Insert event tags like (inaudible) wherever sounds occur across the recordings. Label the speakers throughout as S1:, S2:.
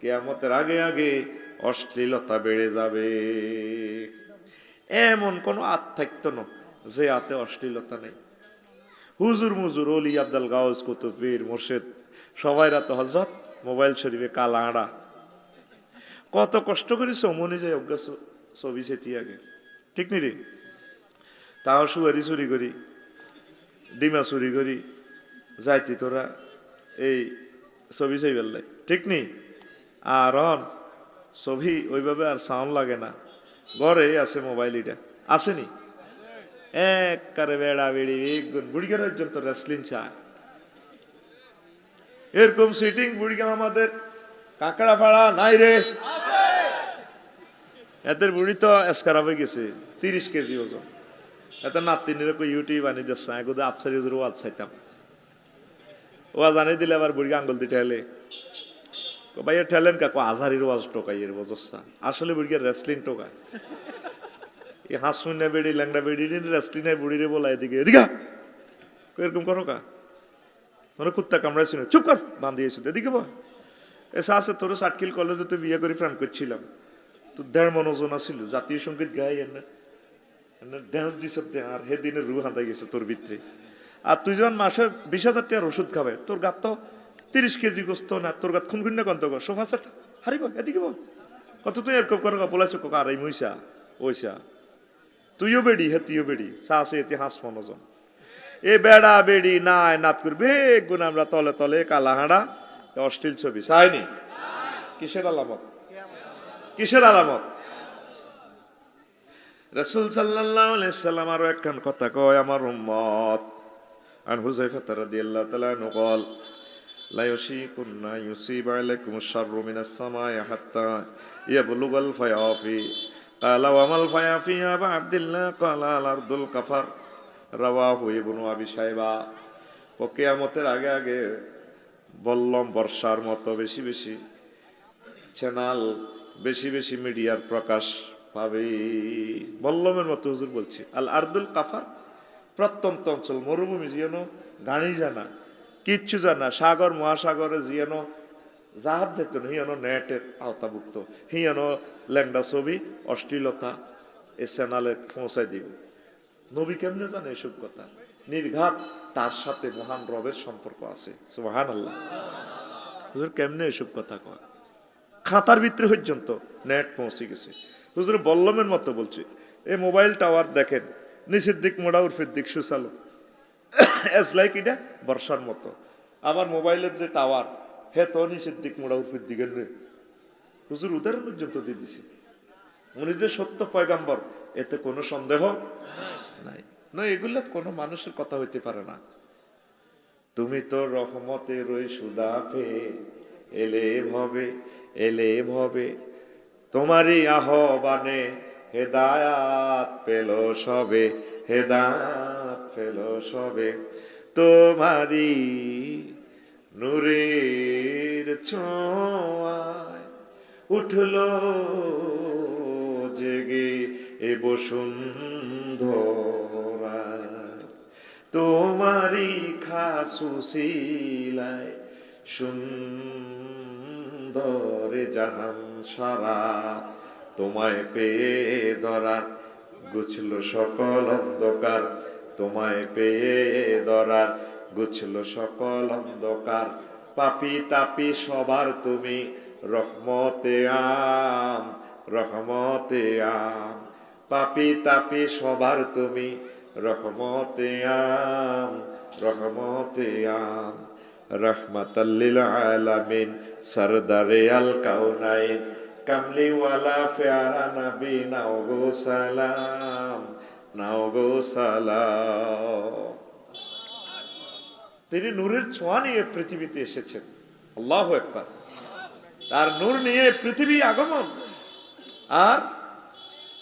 S1: কেয়ামতের আগে আগে অশ্লীলতা বেড়ে যাবে। এমন কোনো আত থাকতো না যে আতে অশ্লীলতা নেই। হুজুর মুজুর অলি আব্দাল গাউস কুতুবীর মুর্শেদ সবাই রাত হজরত মোবাইল শরীফে কালা আড়া। কত কষ্ট করে সমনে যায় অজ্ঞা ছ- ছবি সেটি আগে। ঠিক নি রে? তাও সুয়ারি চুরি করি, ডিমা চুরি করি, যাইতি তোরা এই ছবি চাই বেললাই ঠিক নি? আর অন ছবি ওইভাবে আর সাউন্ড লাগে না। ঘরে আছে মোবাইল এটা। আসেনি? এক কারে বেড়া বেড়ি বুড়িগার পর্যন্ত রেসলিং চায়। এরকম সিটিং বুড়িগা আমাদের। কাঁকড়া ফাড়া নাই রে। এদের বুড়ি তো এসকারা হয়ে গেছে, তিরিশ কেজি ওজন। এত নাতিনের ইউটিউব আনি দিচ্ছে এগুলো আফসারি ওয়াজ চাইতাম। ওয়াজ আনি দিলে আবার বুড়ি আঙ্গুল দিয়ে ঠেলে কো ভাইয়া ঠেলেন কাকু, আজহারির ওয়াজ টোকাই, এর বজস্তা আসলে বুড়িকে রেসলিং টোকায়। এই হাঁসমুন্না বেড়ি, ল্যাংড়া বেড়ি রেসলিং বুড়িরে বলা এদিকে এদিকে এরকম করো কা? তোরা কুত্তা কামড়াইছিল চুপ কর বান্ধিয়েছিল এদিকে বল। এসে আছে তোর সাটকিল কলেজে তো বিয়ে করে ফ্রেন্ড করছিলাম। তো দেড় মন ওজন আছিল, জাতীয় সংগীত গাই এনে। ড্যান্স দিছ আর হে দিনে রু হাঁদাই গেছে তোর ভিতরে। আর তুই যখন মাসে বিশ হাজার টাকার ওষুধ খাবে, তোর গাত তো তিরিশ কেজি গোস্ত না, তোর গাত খুন খুন্না কন্ত সোফা সেট, হারিব, এদিকে বল। কত তুই এর কব করা বলাইছো কোকা, আর মহিষা ওইসা তুইও বেডি হে তুইও বেডি সাহসে এতে হাঁস মনোজন এ বেড়া বেড়ি নাই, নাত করবে গুণ আমরা তলে তলে কালাহাঁড়া অশ্লীল ছবি সাহায়নি কিসের আলামত? কিসের আলামত? রসুল সাল্লাল্লাহু সাল্লাম আরও একখান কথা কয় আমার উম্মত। আন দিয়ে আল্লাহ তালা নকল لا يشيكن يصيب عليكم الشر من السماء حتى يبلغ الفيافي قال وما الفيافي يا أبا عبد الله قال الأرض الكفر রাওয়াহু ইবনু আবি সাইবা ও কিয়ামতের আগে আগে বললম বর্ষার মতো বেশি বেশি চ্যানেল বেশি বেশি মিডিয়ার প্রকাশ পাবে বল্লমের মতো হুজুর বলছি আল আর্দুল কাফার প্রত্যন্ত অঞ্চল মরুভূমি যেন গাড়ি জানা কিচ্ছু জানা সাগর, মহাসাগরে যেন জাহাজ যেত না হিয়ানো নেটের আওতাভুক্ত। হিয়ানো ল্যাংডা ছবি, অশ্লীলতা এ চ্যানেলে পৌঁছাই দিবে। নবী কেমনে জানে এসব কথা? নির্ঘাত তার সাথে মহান রবের সম্পর্ক আছে। সুবাহান আল্লাহ হুজুর কেমনে এসব কথা কয়? খাতার ভিতরে পর্যন্ত নেট পৌঁছে গেছে। হুজুর বল্লমের মতো বলছে এই মোবাইল টাওয়ার দেখেন নিচের দিক, মোড়া উর্ফের দিক, সুচালো। (coughs) এস লাইক এটা বর্ষার মতো। আবার মোবাইলের যে টাওয়ার, হে তো নিচের দিক মোড়া উর্ফের দিকের রে। হুজুর, উদাহরণ পর্যন্ত দিয়ে দিছে। উনি যে সত্য পয়গাম্বর, এতে কোনো সন্দেহ নাই। না, এগুলো কোনো মানুষের কথা হইতে পারে না। তুমি তো রহমতের ওই সুদা পেয়ে এলে ভবে এলে ভবে। তোমারই আহ্বানে হেদায়াত পেল সবে, হেদায়াত পেল সবে। তোমারই নূরের ছোঁয়ায় উঠল জেগে এ বসুন্ধরা তোমারই খাসুশিলায় সুন্দর জাহান সারা তোমায় পেয়ে ধরা। গুছল সকল অন্ধকার তোমায় পেয়ে ধরার গুছল সকল অন্ধকার। পাপি তাপি সবার তুমি রহমতে আম রহমতে আম। পাপি তাপি সবার তুমি রহমতে আম রহমতে আম। রহমতাল্লিল আলামিন, সরদারে আল কাউনাইন। কামলিওয়ালা ফেয়ারা নবী নাও সালাম। নাও গো তিনি নূরের ছোঁয়া নিয়ে পৃথিবীতে এসেছেন। আল্লাহ একবার তার নূর নিয়ে পৃথিবী আগমন। আর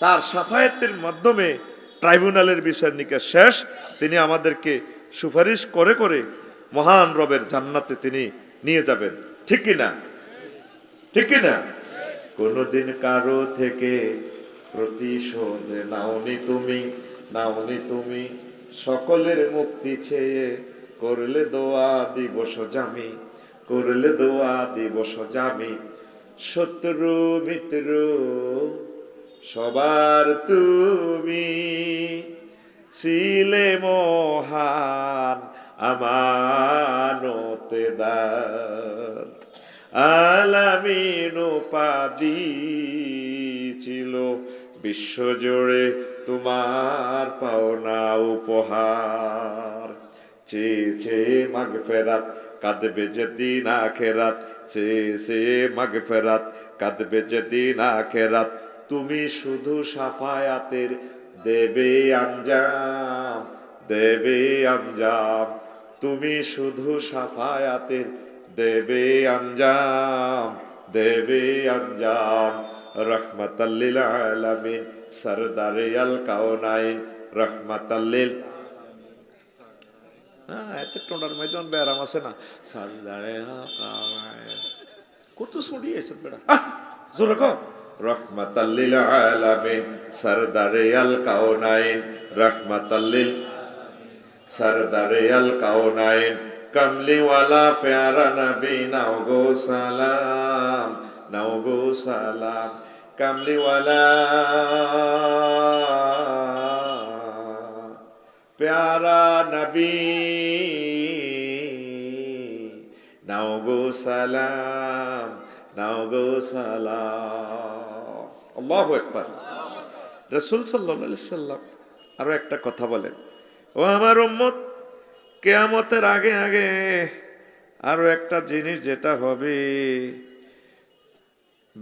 S1: তার সাফায়াতের মাধ্যমে ট্রাইব্যুনালের বিচার নিকাশ শেষ। তিনি আমাদেরকে সুপারিশ করে করে মহান রবের জান্নাতে তিনি নিয়ে যাবেন। ঠিক কি না? ঠিক কি না? কোনোদিন কারও থেকে প্রতিশোধ নাওনি তুমি নাওনি তুমি। সকলের মুক্তি চেয়ে করলে দোয়া দিবস জামি, করলে দোয়া দিবস জামি। শত্রু, মিত্র, সবার তুমি। ছিলে মহান আমানতে দার। আলামিন উপাধি ছিল বিশ্বজুড়ে তোমার পাওনা উপহার। চেয়ে চেয়ে মাগ ফেরাত, কাঁদবে যেদিন আখেরাত। চেয়ে চেয়ে মাগ ফেরাত, কাঁদবে যেদিন আখেরাত। তুমি শুধু সাফায়াতের দেবে আঞ্জাম দেবে আঞ্জাম। তুমি শুধু সাফায়াতের দেবে আঞ্জাম দেবে আঞ্জাম। রহমতাল্লিল আলামিন সরদারে আল কাউনাইন রহমতাল্লিল। হ্যাঁ এত টোনার মধ্যে ব্যারাম আছে না। সরদারে কত শুনি এসব বেড়া। জোরে কর রহমতাল্লিল আলামিন সরদারে আল কাউনাইন রহমতাল্লিল। সরদারে আল কাউনাইন কমলিওয়ালা প্যারা নবী নাও গো সালাম নাও গো সালাম। কমলিওয়ালা প্যারা নবী নাও গো সালাম নাও গো সালাম আকবার রসুল সাল্লাহ সাল্লাম আরও একটা কথা বলেন। ও আমার উম্মত, কেয়ামতের আগে আগে আরও একটা জিনিস যেটা হবে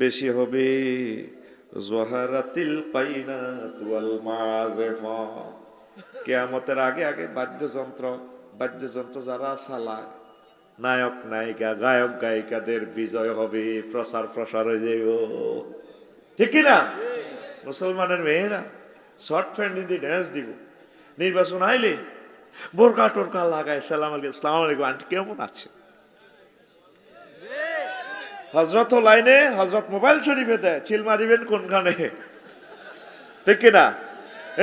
S1: বেশি হবে। জোহারাতিল পাইনাত ওয়াল মাজেফা কেয়ামতের আগে আগে বাদ্যযন্ত্র বাদ্যযন্ত্র যারা চালায়, নায়ক, নায়িকা, গায়ক, গায়িকাদের বিজয় হবে প্রসার প্রসার হয়ে যাইব। ঠিক কি না মুসলমানের মেয়েরা শর্ট প্যান্ট দিয়ে ড্যান্স দিব। নির্বাচন আইলে বোরকা টোরকা লাগায়, সালাম আলাইকুম সালাম আলাইকুম। আন্টি কেমন আছে? হজরত লাইনে হজরত মোবাইল শরীফে দেয় চিল মারিবেন কোনখানে? ঠিক কিনা?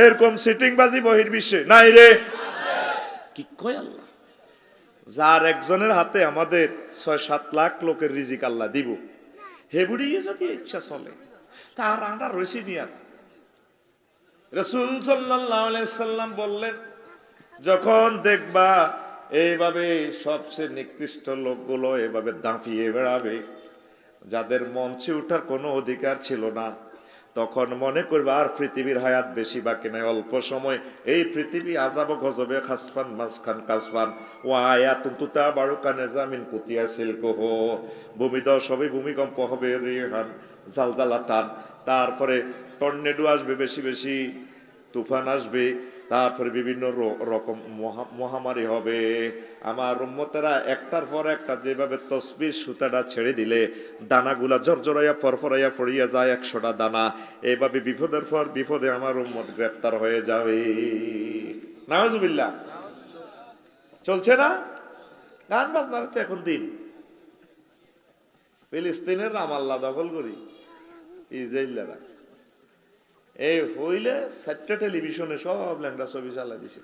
S1: এরকম সিটিং বাজি বহির বিশ্বে নাই রে। কি কয় আল্লাহ? যার একজনের হাতে আমাদের ছয় সাত লাখ লোকের রিজিক আল্লাহ দিব হেবুড়িয়ে যদি ইচ্ছা চলে, তার আন্ডার রয়েছে নিয়ার রসুল সাল্লাম বললেন, যখন দেখবা, এইভাবে সবচেয়ে নিকৃষ্ট লোকগুলো এভাবে দাঁপিয়ে বেড়াবে যাদের মঞ্চে উঠার কোনো অধিকার ছিল না, তখন মনে করবে আর পৃথিবীর হায়াত বেশি বাকি নাই। অল্প সময় এই পৃথিবী আজাব গজবে খাসপান মাসখান কাসপান ও আয়া তুন্তুতা বারুকা নেজামিন কুতিয়া সিল্কহ। ভূমিদশ হবে, ভূমিকম্প হবে রেহান জালজালা টান তারপরে টর্নেডো আসবে বেশি বেশি। তুফান আসবে, তারপরে বিভিন্ন রকম মহা- মহামারী হবে। আমার উম্মতেরা একটার পর একটা যেভাবে তসবির সুতাটা ছেড়ে দিলে, দানাগুলা জর্জরাইয়া, ফরফরাইয়া ফড়িয়া যায় একশোটা দানা। এভাবে বিপদের পর বিপদে আমার উম্মত গ্রেপ্তার হয়ে যাবে। নাওজুবিল্লাহ চলছে না? গান বাজনার তো এখন দিন। ফিলিস্তিনের রামাল্লা দখল করি। ইসরায়েলরা। এই হইলে চারটা টেলিভিশনে সব ল্যাংডা ছবি চালাই দিছে।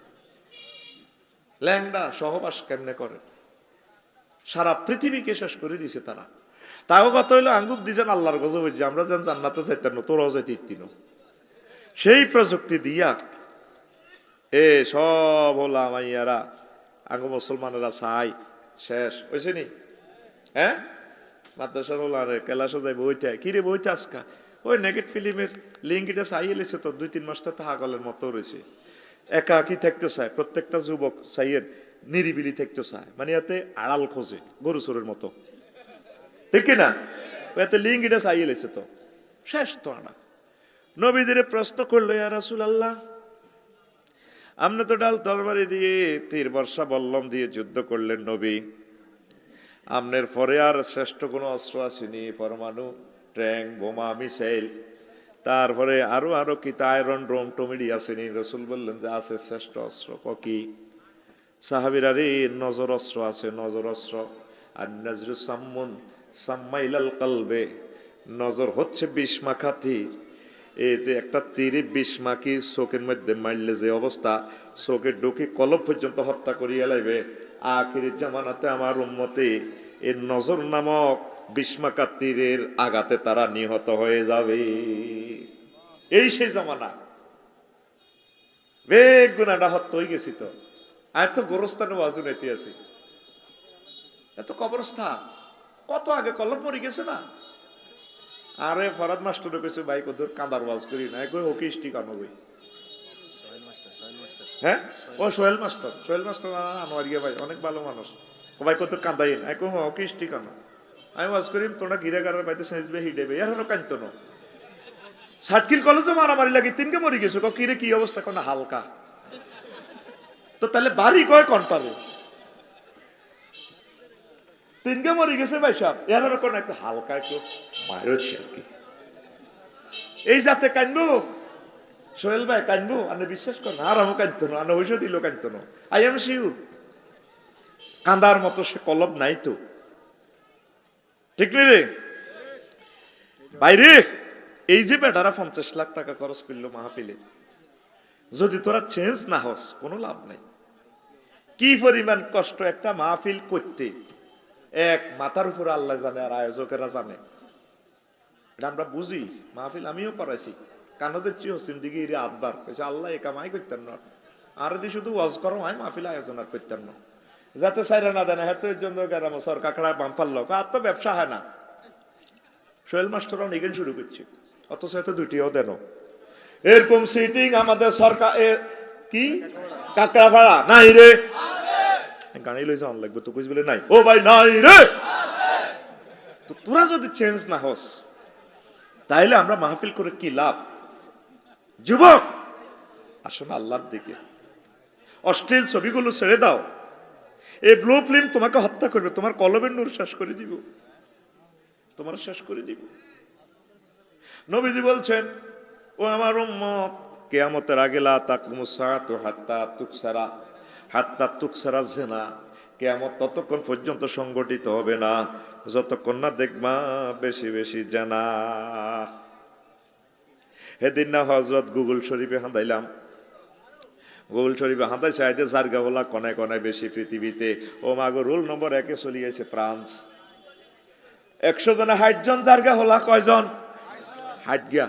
S1: ল্যাংডা সহবাস কেমনে করে? সারা পৃথিবীকে শেষ করে দিছে তারা। তাও কথা হইল, আঙ্গুক দিছেন আল্লাহর গজব হইছে। আমরা যেন জান্নাতে চাইতেন না, তোরাও যাইতে ইত্তিন সেই প্রযুক্তি দিয়া এ সব হলা মাইয়ারা, আঙ্গ মুসলমানেরা চাই, শেষ। হয়েছে নি? হ্যাঁ? মাদ্রাসার হলা রে কেলাসও যাই বইতে কি রে বইতে আজকা? ওই নেগেট ফিল্মের লিঙ্ক এটা এলেছে তো, দুই তিন মাসটা তাহাগলের মতো রয়েছে। একাকি থাকতে চায়, প্রত্যেকটা যুবক চাইয়ের নিরিবিলি থাকতে চায় মানে এতে আড়াল খোঁজে, গরু চোরের মতো। ঠিক কি না এতে লিঙ্ক এটা এলেছে তো, শেষ তো আড়া নবীদের প্রশ্ন করল, ইয়া রাসুল আল্লাহ আপনি তো ডাল তরবারি দিয়ে তীর বর্ষা বল্লম দিয়ে যুদ্ধ করলেন নবী। আমনের পরে আর শ্রেষ্ঠ কোনো অস্ত্র আসেনি, পরমাণু ট্যাঙ্ক বোমা, মিসাইল। তারপরে আরও আরও কি আয়রন ড্রোম টমিডি আসেনি রসুল বললেন যে আছে শ্রেষ্ঠ অস্ত্র কি সাহাবিরা রে, নজর অস্ত্র আছে, নজর অস্ত্র। আর নজরু সাম্মুন, সাম্মাইলাল কালবে। নজর হচ্ছে বিষ মাখা তীর এতে একটা তীরে বিষ মাখি চোখের মধ্যে মারলে যে অবস্থা চোখের ঢুকে কলব পর্যন্ত হত্যা করিয়া লাইবে। আখির জামানাতে আমার উম্মতে এর নজর নামক বিস্মাকার তীরের আঘাতে তারা নিহত হয়ে যাবে। এই সেই জামানা। বেগ গুণাটা হত্যা হয়ে গেছি তো। আর তো গোরস্থানে ওয়াজু নেতে আছি। এত কবরস্থান। কত আগে কলম পড়ে গেছে না? আরে ফরাদ মাস্টার কইছে ভাই কত কাঁদার ওয়াজ করি না। কই ওকে স্টিক আনো হ্যাঁ? ও সোহেল মাস্টার। সোহেল মাস্টার আনোয়ার গিয়ে ভাই অনেক ভালো মানুষ। ও ভাই কত কাঁদাই না। কই ওকে স্টিক আনো। আমি ওয়াজ করি তোমরা গিরে গারের বাইতে সেজবে হিডেবে এর হলো কান্ত না সাটকিল কলেজে মারামারি লাগি, তিনকে মরি গেছো। কিরে, কি অবস্থা? কোন হালকা। তো তাহলে বাড়ি কয় কন্টারে তিনকে মরি গেছে ভাই সাহেব। এর কোন একটু হালকা, একটু মারছি আর কি এই যাতে কানবো? সোহেল ভাই, কানবো? আনে বিশ্বাস কর, না, আর আমি কানতো না আনে হইসা দিল কানতো না আই এম শিউর কান্দার মতো সে কলব নাই তো। ঠিক নেই রে? বাইরে, এই যে বেটারা পঞ্চাশ লাখ টাকা খরচ করল মাহফিলে, যদি তোরা চেঞ্জ না হস, কোনো লাভ নাই। কি পরিমাণ কষ্ট একটা মাহফিল করতে, এক মাথার উপর আল্লাহ জানে আর আয়োজকেরা জানে। এটা আমরা বুঝি, মাহফিল আমিও করাইছি। কানদের চেয়ে হোসেন দিকে কইছে, আল্লাহ এ কামাই করতেন না। আর যদি শুধু ওয়াজ করো হয়, মাহফিল আয়োজন আর করতেন না। যাতে সাইরা না দেন হ্যাঁ জন্য গেরাম সরকার কাকড়া বাম্পার লোক। আর তো ব্যবসা হয় না। সোহেল মাস্টারও নিগেন শুরু করছে। অথচ এত দুটিও দেন এরকম সিটিং আমাদের সরকার কি? কাকড়া ভাড়া নাই রে। গাড়ি লইছে অন লাগবে। তো বুঝবলে নাই। ও ভাই নাই রে। তো তোরা যদি চেঞ্জ না হস তাইলে আমরা মাহফিল করে কি লাভ? যুবক! আসুন আল্লাহর দিকে। অশ্লীল ছবিগুলো ছেড়ে দাও। এই ব্লু ফিল্ম তোমাকে হত্যা করবে, তোমার কলবের নূর শেষ করে দিব। তোমার শেষ করে দিব। নবীজি বলছেন, ও আমার উম্মত, কেয়ামতের আগে লা তাকুমু সাআতু হাত্তা তুকসারা হাত্তা তুকসারা জেনা কেয়ামত ততক্ষণ পর্যন্ত সংগঠিত হবে না, যতক্ষণ না দেখবা বেশি বেশি জানা। সেদিন না হজরত গুগল শরীফে হাঁদাইলাম। গুগল শরীফে হাঁদাই চাইতে সার হলা কনে কনে বেশি পৃথিবীতে। ও মাগো রোল নম্বর একে চলিয়েছে ফ্রান্স। একশো জনে ষাট জন গা হলা কয়জন? হাইট গিয়া।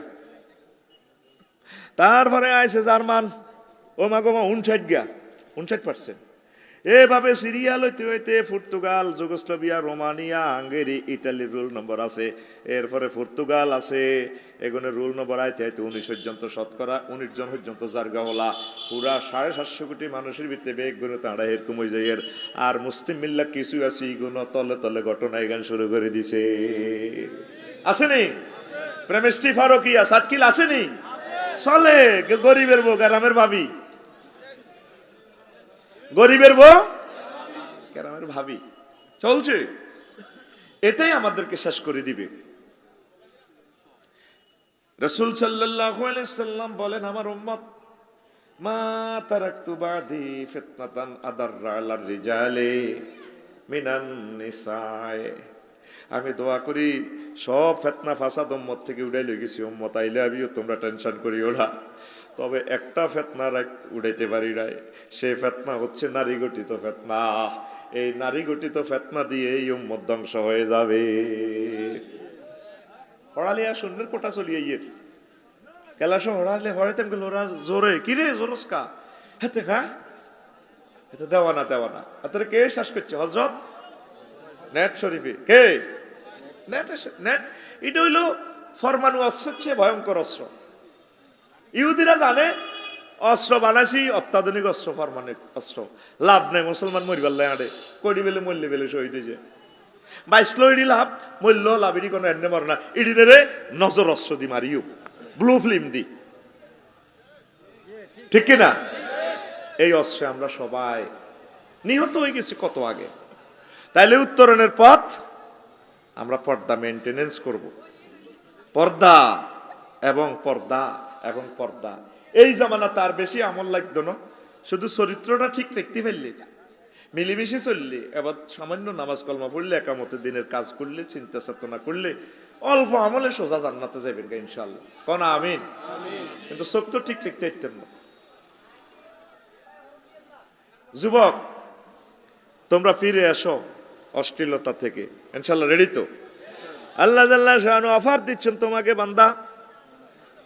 S1: তারপরে আইছে জার্মান। ও মাগো মা, উনষাট গিয়া, উনষাট পার্সেন্ট এভাবে সিরিয়া লইতে হইতে পর্তুগাল, যুগোস্লোভিয়া, রোমানিয়া, হাঙ্গেরি ইটালির রুল নম্বর আছে। এরপরে পর্তুগাল আছে, এগুলো রুল নম্বর আইতে আইতে উনিশ পর্যন্ত শতকরা উনিশ জন পর্যন্ত জার্গা হলা। পুরা সাড়ে সাতশো কোটি মানুষের ভিতরে বেগ গুণ তাঁরা এরকম হয়ে যায়। আর মুসলিম মিল্লা কিছু আছে, এগুলো তলে তলে ঘটনা এখান শুরু করে দিছে। আসেনি প্রেমিস্টি ফারুকিয়া সাটকিল আসেনি চলে গরিবের বউ, গ্রামের ভাবি। গরিবের বউ? গ্রামের ভাবি। চলছে। এটাই আমাদেরকে শেষ করে দিবে। রসুল সাল্লাল্লাহু আলাইহি সাল্লাম বলেন, আমার উম্মত, মা তারাকতু বাদি ফিতনাতান আদাররা আলার রিজালে মিনান নিসায়। আমি দোয়া করি, সব ফেতনা, ফাসাদ উম্মত থেকে উড়াই লই গেছি। উম্মত, আইলে আমিও তোমরা টেনশন করি ওরা তবে একটা ফেতনা উড়াইতে পারি নাই। সে ফেতনা হচ্ছে নারী গঠিত ফেতনা। এই নারী গঠিত ফেতনা দিয়ে এই উম্মত ধ্বংস হয়ে যাবে। পড়ালিয়া শূন্যের কোটা চলিয়ে ইয়ের কেলাস হড়ালে হড়াইতেন গেল ওরা জোরে। কি রে জোরস্কা? হেতে হ্যাঁ এটা দেওয়া না দেওয়া না। তাহলে কে শ্বাস করছে? হজরত নেট শরীফে। কে? নেট নেট এটা হইল ফরমানু অস্ত্রের চেয়ে ভয়ঙ্কর অস্ত্র। ইহুদিরা জানে, অস্ত্র বানাইছি, অত্যাধুনিক অস্ত্র ফরমানিক অস্ত্র। লাভ নেই, মুসলমান মরিবার আড়ে। কড়ি বেলে মরলে বেলে শহীদ হয়েছে বাইসলো ইডি লাভ মূল্য লাভ ইডি কোনো এনে মর না। ইডি রে নজর অস্ত্র দি মারিও। ব্লু ফিল্ম দি। ঠিক কিনা? এই অস্ত্রে আমরা সবাই নিহত হয়ে গেছি কত আগে। তাইলে উত্তরণের পথ আমরা পর্দা মেনটেনেন্স করব। পর্দা এবং পর্দা এবং পর্দা। এই জামানা তার বেশি আমল লাগতো না, শুধু চরিত্রটা ঠিক রাখতে ফেললে মিলেমিশে চললে, এবার সামান্য নামাজ কলমা পড়লে, একামতে দিনের কাজ করলে, চিন্তা চেতনা করলে, অল্প আমলে সোজা জান্নাতে যাবেন ইনশাল্লাহ কোন আমিন? কিন্তু চোখ তো ঠিক রাখতে পারতেন না। যুবক, তোমরা ফিরে এসো অশ্লীলতা থেকে। ইনশাল্লাহ রেডি তো? আল্লাহ জাল্লাহ শাহানু অফার দিচ্ছেন তোমাকে, বান্দা।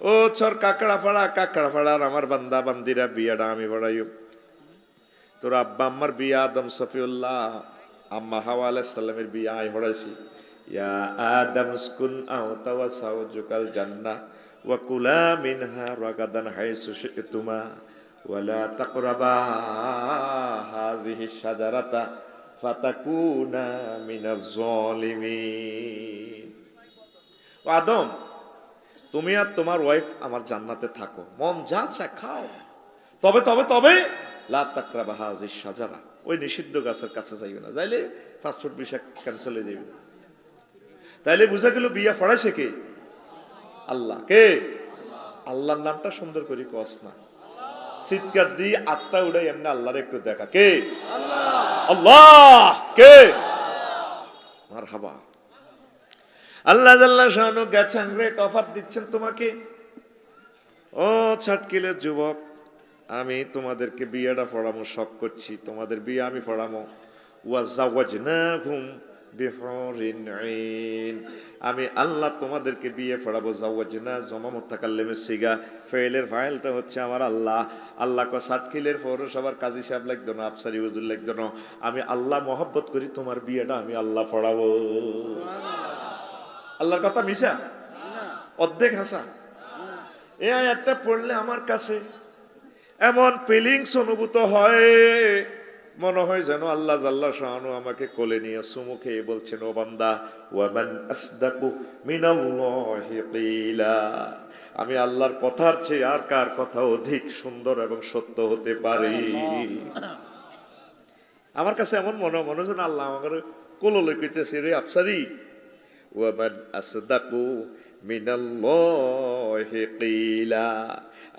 S1: ও ছর কাকড়া ফাড়া, কাকড়া ফাড়ার আমার বান্দা, বান্দিরা বিয়াটা আমি পড়াইও তোর আব্বা আম্মার বিয়া আদম সফিউল্লাহ, আম্মা হাওয়া আলাইসাল্লামের বিয়া আই হড়াইছি ইয়া আদম উসকুন আওতা ওয়া সাউজুকাল জান্নাহ ওয়া কুলা মিনহা রাগাদান হাইসু শি'তুমা ওয়ালা তাকরাবা হাযিহি শাজারাতা, ফাতাকুনা মিনাজ জালিমিন আদম তুমি আর তোমার ওয়াইফ আমার জান্নাতে থাকো। মন যা চায় খাও। তবে তবে তবে, লা তাকরা বাহাজি সাজারা ওই নিষিদ্ধ গাছের কাছে যাইবে না। যাইলে ফাস্টফুড বিষয় ক্যান্সেল হয়ে যাবে তাইলে বুঝা গেল বিয়া ফড়াইছে কে? আল্লাহ। কে? আল্লাহর নামটা সুন্দর করে কস না। চিৎকার দিয়ে আত্মা উড়াই এমনি আল্লাহর একটু দেখা। কে? আল্লাহ। কে? মার হাবা আল্লাহ জাল্লাহ শাহানু গেছেন গ্রেট অফার দিচ্ছেন তোমাকে। ও ছাটকিলের যুবক, আমি তোমাদেরকে বিয়েটা পড়ামো, শখ করছি, তোমাদের বিয়ে আমি পড়ামো। বিহরিন আইন আমি আল্লাহ তোমাদেরকে বিয়ে পড়াবো জাওয়াজনা জমা মুত্তাকাল্লিমের সিগা। ফেলের ফাইলটা হচ্ছে আমার আল্লাহ। আল্লাহ ক সাতকিলের পৌরসভার কাজী সাহেব লাগতো না, আফসারি হুজুর লাগতো আমি আল্লাহ মহব্বত করি, তোমার বিয়েটা আমি আল্লাহ পড়াবো। আল্লাহর কথা মিশা অর্ধেক হাসা। এ আয়াতটা পড়লে আমার কাছে এমন ফিলিংস অনুভূত হয়, মনে হয় যেন আল্লাহ জাল্লা শাহানু আমাকে কোলে নিয়ে সুমুখে বলছেন, ও বান্দা, ওয়ামান আসদাকু মিনাল্লাহি কিলা আমি আল্লাহর কথার চেয়ে আর কার কথা অধিক সুন্দর এবং সত্য হতে পারি? আমার কাছে এমন মনে মনে যেন আল্লাহ আমার কোলো লইতেছে। রে আফসারি ওয়ামান আসদাকু মিনাল্লাহি কিলা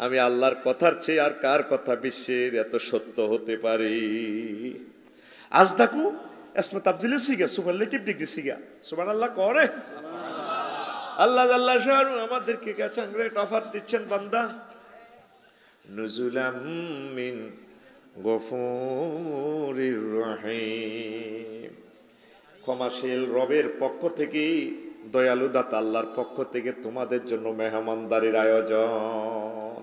S1: আমি আল্লাহর কথার চেয়ে আর কার কথা বিশ্বের এত সত্য হতে পারি? আজদাকু, এসমে তাবজিলের সিগা সুপারলেটিভ ডিগ্রি সিগা। সুবহানাল্লাহ, করে। আল্লাহ আল্লাহ, শাহরু, আমাদেরকে গেছেন গ্রেট অফার দিচ্ছেন বান্দা। নুজুলাম মিন গফুরির রহিম। ক্ষমাশীল রবের পক্ষ থেকে দয়ালু দাতা আল্লাহর পক্ষ থেকে তোমাদের জন্য মেহমানদারির আয়োজন।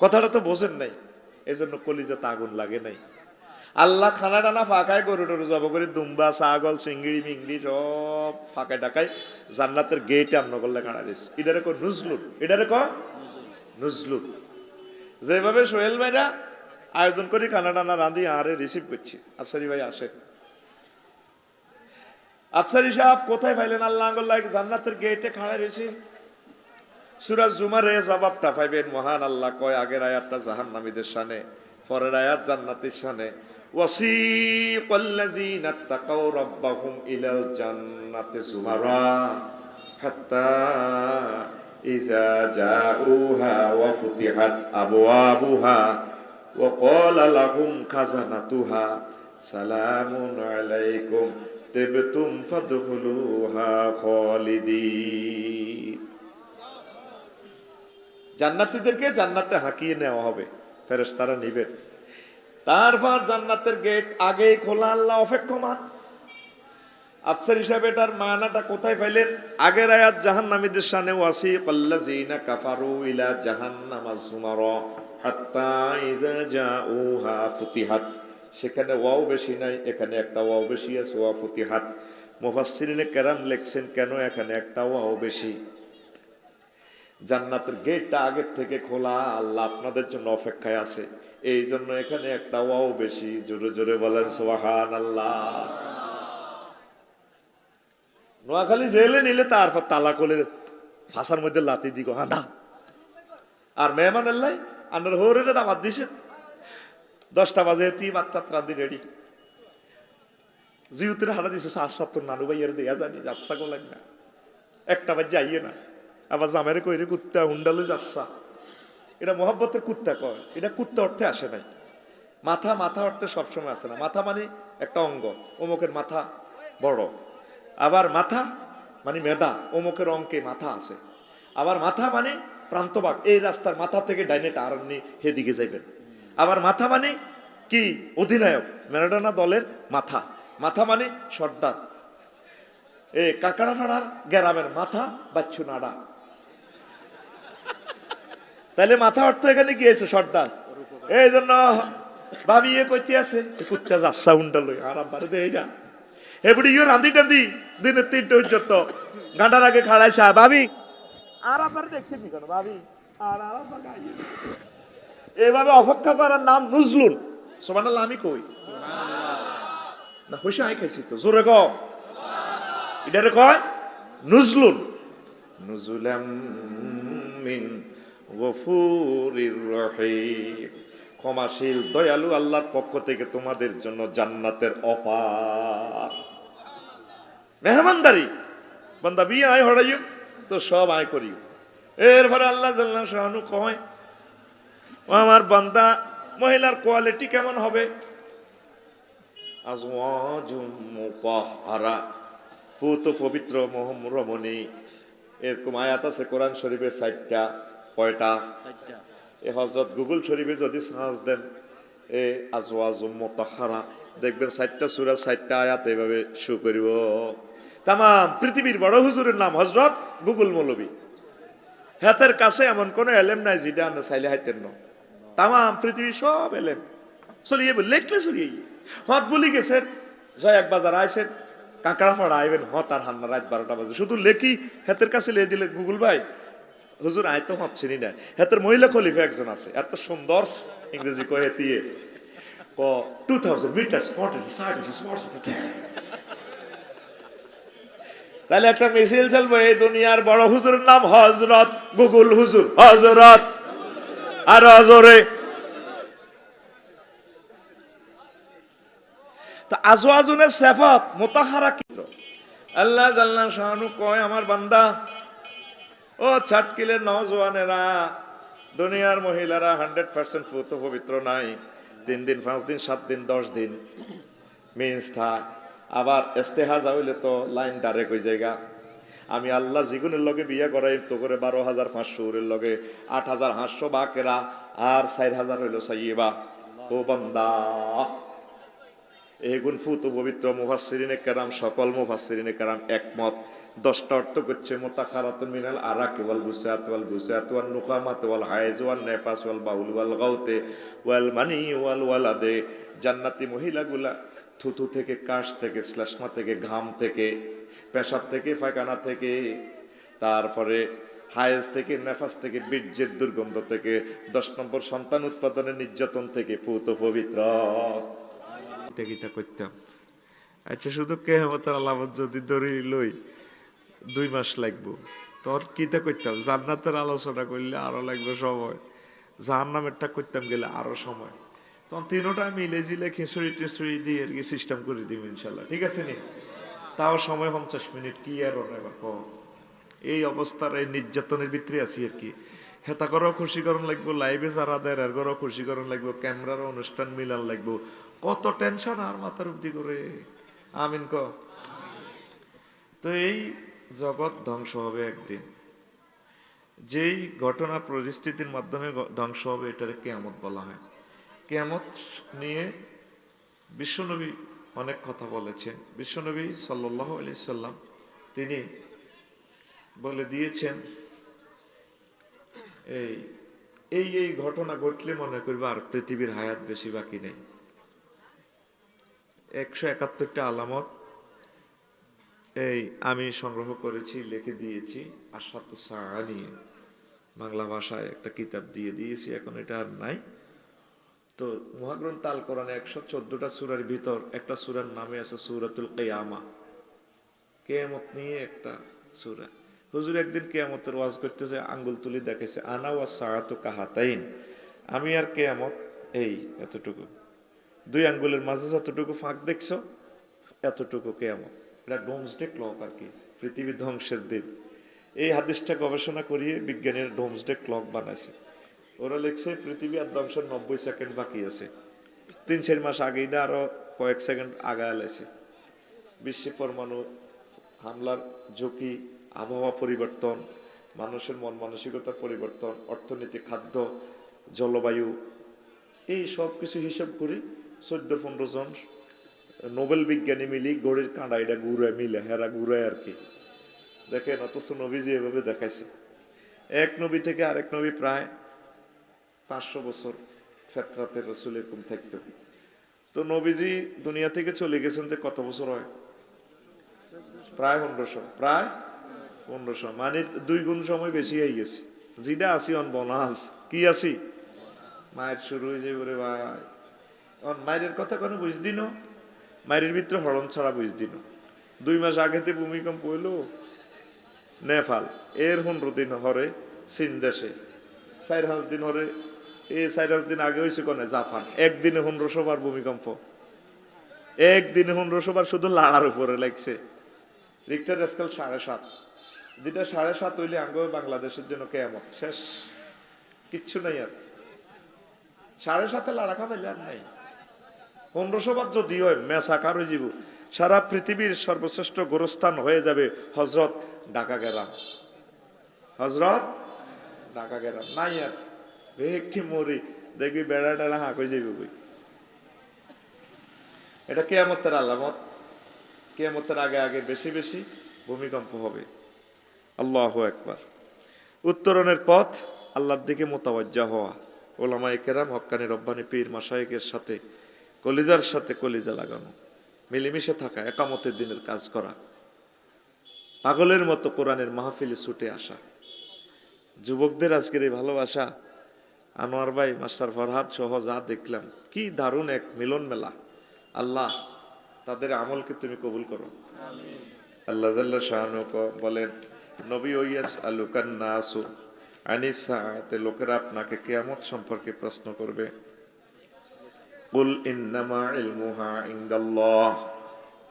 S1: কথাটা তো বোঝেন নাই এই জন্য কলিজাতে আগুন লাগে নাই। আল্লাহ খানা টানা ফাঁকায় গরু টরু জব করে দুম্বা, ছাগল, চিংড়ি, মিংড়ি সব ফাঁকায় ডাকায় জান্নাতের গেটে আমরা করলে কানা দিস এটারে কো নুজলুত এটারে ক নুজলুত যেভাবে সোহেল ভাইরা আয়োজন করি খানা টানা রাঁধি আরে রিসিভ করছি। আফসারি ভাই আসে আফসারি সাহেব কোথায় পাইলেন আল্লাহ আঙ্গুল্লাহ জান্নাতের গেটে খাড়া রয়েছে সুরাজ জুমারে জবাবটা পাইবেন মহান আল্লাহ কয় আগের আয়াতটা জাহান্নামীদের শানে পরের আয়াত জান্নাতের শানে وسيق الذين اتقوا ربهم إلى الجنة زمرا حتى إذا جاءوها وفتحت أبوابها وقال لهم خزنتها سلام عليكم তেবে তুম ফাদখুলুহা খালিদিন জান্নাতীদেরকে জান্নাতে হাঁকিয়ে নেওয়া হবে, ফেরেশতারা নিবেন। তারপর জান্নাতের গেট আগে খোলা, আল্লাহ অপেক্ষমান আফসার হিসাবে এটার মানাটা কোথায় পাইলেন? আগের আয়াত, জাহান্নামীদের সানে ওয়াসি কল্লাজিনা কাফারু ইলা জাহান্নামা জুমারা হাত্তা ইজা জাউহা ফুতিহাত। সেখানে ওয়াও বেশি নাই, এখানে একটা ওয়াও বেশি আছে, ওয়া ফুতিহাত মুফাসসিরিনে কেরাম লেখছেন, কেন এখানে একটা ওয়াও বেশি? জান্নাতের গেটটা আগের থেকে খোলা, আল্লাহ আপনাদের জন্য অপেক্ষায় আছে। এই জন্য এখানে একটা ওয়াও বেশি, জোরে জোরে বলেন সোহান আল্লাহ নোয়াখালী জেলে নিলে তারপর তালা কোলে ফাঁসার মধ্যে লাতি দিগ আদা আর মেহমান আল্লাহ আন্নার হোরের দামাত দিছে। দশটা বাজে তি বাচ্চা ত্রান্দি রেডি জিউতের হারা দিছে সাত সাত তোর নানু ভাইয়ের দেয়া জানি, যাচ্ছা গো লাগবে। একটা বাজে আইয়ে না। আবার জামের কইরে, কুত্তা, হুন্ডালে যাচ্ছা। এটা মহব্বতের কুত্তা কয়। এটা কুত্তা অর্থে আসে নাই। মাথা মাথা অর্থে সবসময় আসে না। মাথা মানে একটা অঙ্গ। অমুকের মাথা বড়। আবার মাথা মানে মেধা। অমুকের অঙ্কে মাথা আছে। আবার মাথা মানে প্রান্তবাগ এই রাস্তার মাথা থেকে ডাইনে টারান্নি হেদিকে যাইবেন। আবার মাথা মানে কি? অধিনায়ক। ম্যারাডোনা দলের মাথা। মাথা মানে সর্দার। এ কাকারা ফাড়ার গ্যারামের মাথা বাচ্চু নাড়া তাহলে মাথা অর্থ এখানে গিয়েছে সর্দার। এই জন্য ভাবি এ কইতে আছে কুত্তা উন্ডা লই দে এইটা রান্ধি টান্ধি দিনের তিনটে পর্যন্ত গাঁটার আগে খাড়াই সাহেব ভাবি, আর আব্বার দেখছে কি ভাবি? আর। এভাবে অপেক্ষা করার নাম নুজলুন সমান আমি কই? না হইসে আই খাইছি তো জোরে ক এটারে কয়? নুজলুন নুজুলাম মিন গফুরির রহিম। ক্ষমাশীল দয়ালু আল্লাহর পক্ষ থেকে তোমাদের জন্য জান্নাতের অফার। মেহমানদারি। বান্দা বিয়ে আয় হড়াইও তো সব আয় করি এরপরে আল্লাহ জাল্লা শাহানু কয় ও আমার বান্দা মহিলার কোয়ালিটি কেমন হবে? পুত পবিত্র মোহম রমণী। এরকম আয়াত আছে কোরআন শরীফের সাইটটা কয়টা?
S2: চারটা।
S1: এ হজরত গুগল শরীফে যদি সার্চ দেন এ আজওয়াজুম মুতাহহারা দেখবেন সাইটটা সূরা সাইটটা আয়াত এভাবে শো করিব। তাম পৃথিবীর বড় হুজুরের নাম হজরত গুগল মৌলবী। হাতের কাছে এমন কোনো এলেম নাই যেটা আমরা চাইলে হাইতেন ন। তাম পৃথিবীর সব এলেম। চলিয়ে লেখলে চলিয়ে হত বলি গেছেন জয় এক বাজার আইসেন কাঁকড়া ফাড়া আইবেন হ তার হান্না রাত বারোটা বাজে। শুধু লেখি, হাতের কাছে লিয়ে দিলে, গুগল ভাই, হুজুর, আয় তো হত চিনি না। হাতের মহিলা খলিফা একজন আছে, এত সুন্দর ইংরেজি কয়ে দিয়ে ক টু থাউজেন্ড মিটার্স তাহলে একটা মিছিল চলবো, এই দুনিয়ার বড় হুজুরের নাম হজরত গুগল হুজুর হজরত আর হজরে তা আজো আজুনের সেফত, মোতাহারা কি? আল্লাহ জাল্লা শাহানু কয়, আমার বান্দা, ও ছাটকিলের নজওয়ানেরা দুনিয়ার মহিলারা হান্ড্রেড পার্সেন্ট ফুত পবিত্র নাই। তিন দিন, পাঁচ দিন, সাত দিন, দশ দিন। মিন্স থাক, আবার এস্তেহাজা হইলে তো লাইন ডাইরেক্ট হয়ে জায়গা আমি আল্লাহ জিগুনের লগে বিয়ে করাই, তো করে বারো হাজার পাঁচশো ওরের লগে আট হাজার হাঁসশো বাকেরা, আর চার হাজার হইল সাইয়েবা। ও বান্দা। এগুন ফুত পবিত্র মুফাসসিরিনে কেরাম, সকল মুফাসসিরিনে কেরাম একমত। দশটা অর্থ করছে, মোতাখারাতুন মিনাল আরাক ওয়াল বুসাত ওয়াল বুসাত ওয়াল নুকামাত ওয়াল হাইজ ওয়াল নেফাস ওয়াল বাউল ওয়াল গাউতে ওয়াল মানি ওয়াল ওয়ালাদে। জান্নাতি মহিলাগুলা থুতু থেকে, কাশ থেকে, শ্লেষ্মা থেকে, ঘাম থেকে পেশাব থেকে পায়খানা থেকে, তারপরে হায়েজ থেকে, নেফাস থেকে, বীর্যের দুর্গন্ধ থেকে, দশ নম্বর সন্তান উৎপাদনের নির্যাতন থেকে, পুত পবিত্র। করতাম আচ্ছা শুধু কেহমতার আলামত যদি ধরি লই, দুই মাস লাগবো। তোর কিটা করতাম জান্নাতের আলোচনা করলে আরও লাগবে সময়। জাহান্নামেরটা করতাম গেলে আরও সময়। তখন তিনোটা মিলে জিলে খিচুড়ি টিচুড়ি দিয়ে আর কি সিস্টেম করে দিব ইনশাল্লাহ। ঠিক আছে নি? তাও সময় পঞ্চাশ মিনিট, কি আর এবার কও। এই অবস্থার এই নির্যাতনের ভিতরে আছি আর কি। হেতা করাও খুশিকরণ লাগবো লাইভে যারা দেয় এর করাও খুশিকরণ লাগবো ক্যামেরার অনুষ্ঠান মিলান লাগবো। কত টেনশন আর মাথার উপদি করে আমিন ক তো এই জগৎ ধ্বংস হবে একদিন। যেই ঘটনা পরিস্থিতির মাধ্যমে ধ্বংস হবে এটারে কেয়ামত বলা হয়। কেয়ামত নিয়ে বিশ্বনবী অনেক কথা বলেছেন। বিশ্বনবী সাল্লাহ আলি সাল্লাম তিনি বলে দিয়েছেন, এই এই এই ঘটনা ঘটলে মনে করবে আর পৃথিবীর হায়াত বেশি বাকি নেই। একশো একাত্তরটা আলামত এই আমি সংগ্রহ করেছি, লিখে দিয়েছি। আশাত সাহা নিয়ে বাংলা ভাষায় একটা কিতাব দিয়ে দিয়েছি, এখন এটা আর নাই। তো মহাগ্রন্থ আল কোরআনে একশো চোদ্দটা সুরার ভিতর একটা সুরার নামে আছে সুরাতুল কেয়ামা। কেয়ামত নিয়ে একটা সুরা। হুজুর একদিন কেয়ামতের ওয়াজ করতেছে, আঙ্গুল তুলি দেখেছে, আনা ওয়া সাহাতু কাহাতাইন। আমি আর কেয়ামত এই এতটুকু। দুই আঙ্গুলের মাঝে যতটুকু ফাঁক দেখছ, এতটুকু কেয়ামত। এটা ডোমসডে ক্লক আর কি, পৃথিবী ধ্বংসের দিন। এই হাদিসটা গবেষণা করিয়ে বিজ্ঞানীর ডোমসডে ক্লক বানাইছে। ওরা লিখছে, পৃথিবী আর ধ্বংসের নব্বই সেকেন্ড বাকি আছে। তিন, চার মাস আগেই না আরও কয়েক সেকেন্ড আগায় লাইছে বিশ্বে পরমাণু হামলার ঝুঁকি, আবহাওয়া পরিবর্তন, মানুষের মন মানসিকতার পরিবর্তন, অর্থনীতি, খাদ্য, জলবায়ু, এই সব কিছু হিসাব করি চোদ্দ, পনেরো জন নোবেল বিজ্ঞানী মিলি ঘড়ির কাঁড়াইটা ঘুরায় মিলে, হেরা ঘুরায় আর কি। দেখেন, অথচ নবীজি এভাবে দেখাইছে। এক নবী থেকে আরেক নবী প্রায় পাঁচশো বছর ফেতরাতে রসুল এরকম থাকতো। তো নবীজি দুনিয়া থেকে চলে গেছেন যে কত বছর হয়? প্রায় পনেরোশো প্রায় পনেরোশো। মানে দুই গুণ সময় বেশি হয়ে গেছে। যেটা আছি অন বনাস। কি আছি? মায়ের শুরু হয়ে যাবে রে ভাই। অন মায়ের কথা কোনো বুঝ দিন মায়ের ভিতরে হরণ ছাড়া বুঝ দিন দুই মাস আগেতে ভূমিকম্প হইল। নেপাল, এর পনেরো দিন হরে চীন দেশে চার পাঁচ দিন হরে এই পাঁচ দিন আগে হয়েছে কনে? জাপান একদিনে পনেরোশো বার ভূমিকম্প। একদিনে পনেরোশো বার শুধু লাড়ার উপরে লাগছে। রিক্টার স্কেল সাড়ে সাত। যেটা সাড়ে সাত হইলে আঙ্গ বাংলাদেশের জন্য কেমন শেষ। কিচ্ছু নাই আর। সাড়ে সাতে লাড়াখা পাইলে আর নাই। পনেরোশো বার যদি হয় মেসাকার হয়ে যাব সারা পৃথিবীর সর্বশ্রেষ্ঠ গোরস্থান হয়ে যাবে হজরত ঢাকা গেরাম। হজরত ঢাকা গেরাম। নাই আর। একটি মরি দেখবি বেড়া টেড়া হাঁক হয়ে যাবে বই এটা কেয়ামতের আলামত। কেয়ামতের আগে আগে বেশি বেশি ভূমিকম্প হবে। আল্লাহ একবার উত্তরণের পথ আল্লাহর দিকে মোতাবজ্জা হওয়া। ওলামা কেরাম হক্কানি রব্বানি পীর মাসায়েকের সাথে, কলিজার সাথে কলিজা লাগানো। মিলেমিশে থাকা, একামতের দিনের কাজ করা। পাগলের মতো কোরআনের মাহফিলে ছুটে আসা। যুবকদের আজকের এই ভালোবাসা আনোয়ার ভাই, মাস্টার ফরহাদ সহ যা দেখলাম, কি দারুণ এক মিলন মেলা। আল্লাহ, তাদের আমলকে তুমি কবুল করো। আল্লাহ জাল্লা শাহানুক বলেন, নবী ওয়াস আলুকান নাসু আনিসাতে লোকেরা আপনাকে কেয়ামত সম্পর্কে প্রশ্ন করবে। কুল ইন্নামা ইলমুহা ইনদাল্লাহ।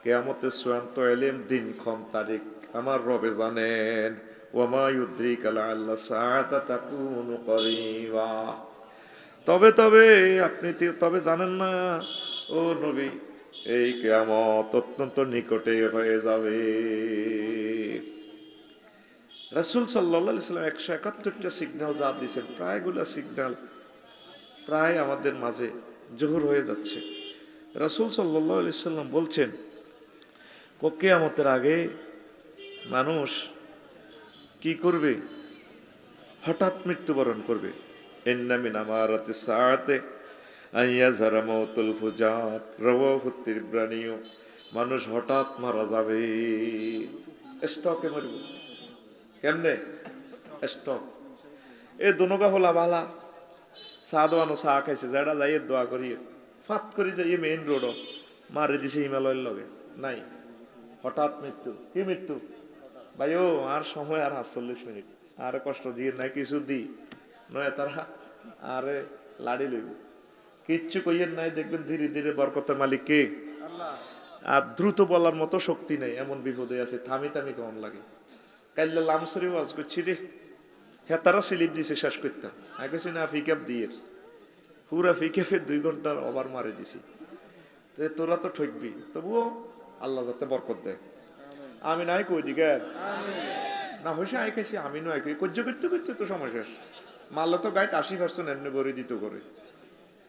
S1: কেয়ামতের চূড়ান্ত এলেম দিন ক্ষণ তারিখ, আমার রবে জানেন। তবে তবে আপনি তবে জানেন না, ও নবী, এই কেয়ামত অত্যন্ত নিকটে হয়ে যাবে। রাসুল সাল্লাহ সাল্লাম একশো একাত্তরটা সিগন্যাল যা দিয়েছেন, প্রায়গুলা সিগন্যাল প্রায় আমাদের মাঝে জোহর হয়ে যাচ্ছে। রাসুল সাল্লাহ সাল্লাম বলছেন কেয়ামতের আগে মানুষ কি করবে? হঠাৎ মৃত্যুবরণ করবে। মানুষ হঠাৎ মারা যাবে। কেমনে? এ দুনগা হলা বালা। চা দোয়ানো চা খাইছে যারা যাই দোয়া করিয়ে। ফাত করি যাই মেইন রোড মারে দিছে হিমালয়ের লগে। নাই। হঠাৎ মৃত্যু। কি মৃত্যু? ভাই ও আর সময় আর আটচল্লিশ মিনিট। আর কষ্ট দিয়ে নাই কিছু দি। নয় তারা আরে লাড়ি লইব। কিচ্ছু কইয়ের নাই দেখবেন ধীরে ধীরে বরকতের মালিক কে? আর দ্রুত বলার মতো শক্তি নেই এমন বিপদে আছে থামি থামি কেমন লাগে? কাইলে লামসরি ওয়াজ করছি রে। হ্যাঁ তারা স্লিপ দিছে শেষ করতাম। আগে না ফিকাপ দিয়ে। পুরা ফিকাপের দুই ঘণ্টার ওভার মারে দিছি। তো তোরা তো ঠকবি তবুও আল্লাহ যাতে বরকত দেয়। আমি নাই কই দিকে না হয়েছে আই খাইছি, আমি নয় কই। কজ্জ করতে করতে তো সময় শেষ। মারলে তো গাইট আশি পার্সেন্ট এমনি করে দিত করে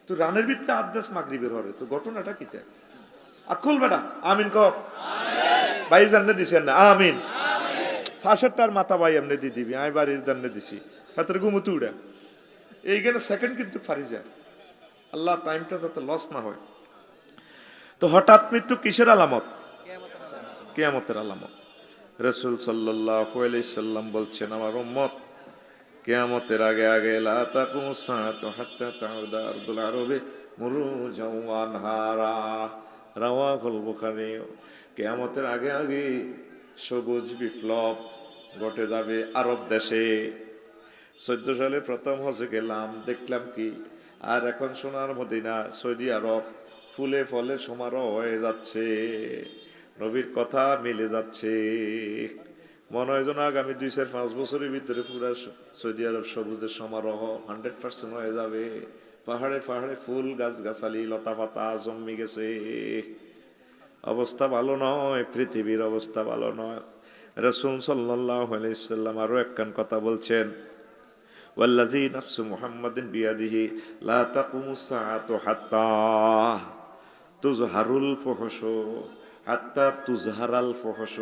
S1: তো রানের ভিতরে আদাস মাগরিবের হরে। তো ঘটনাটা কিতে? আকুল বেটা, আমিন কর ভাই জান্নে দিছি না, আমিন। ফাঁসেরটার মাথা ভাই এমনি দিয়ে দিবি আমি বাড়ির জান্নে দিছি। হাতের ঘুমুতু উড়া। এইখানে সেকেন্ড কিন্তু ফারি যায় আল্লাহ টাইমটা যাতে লস না হয়। তো হঠাৎ মৃত্যু কিসের আলামত? কেয়ামতের আলামত। রসুল সাল্লাহ সাল্লাম বলছেন, আমার উম্মত, কেয়ামতের আগে আগে বুখারী, কেয়ামতের আগে আগে সবুজ বিপ্লব ঘটে যাবে আরব দেশে। চোদ্দ সালে প্রথম হজে গেলাম, দেখলাম কি, আর এখন সোনার মদিনা সৌদি আরব ফুলে ফলে সমারোহ হয়ে যাচ্ছে। নবীর কথা মিলে যাচ্ছে। মনে হয় যেন আগামী দুই চার পাঁচ বছরের ভিতরে পুরা সৌদি আরব সবুজের সমারোহ হান্ড্রেড পার্সেন্ট হয়ে যাবে। পাহাড়ে পাহাড়ে ফুল গাছ গাছালি লতা পাতা জমি গেছে। অবস্থা ভালো নয়, পৃথিবীর অবস্থা ভালো নয়। রসুন সাল্লাহ আলাইসাল্লাম আরও একখান কথা বলছেন ওয়াল্লাজি নফসু মুহাম্মাদিন বিয়াদিহি লা তাকুমু সাআতু হাত্তা তুজহারুল হাত্তা তুজহারাল ফহস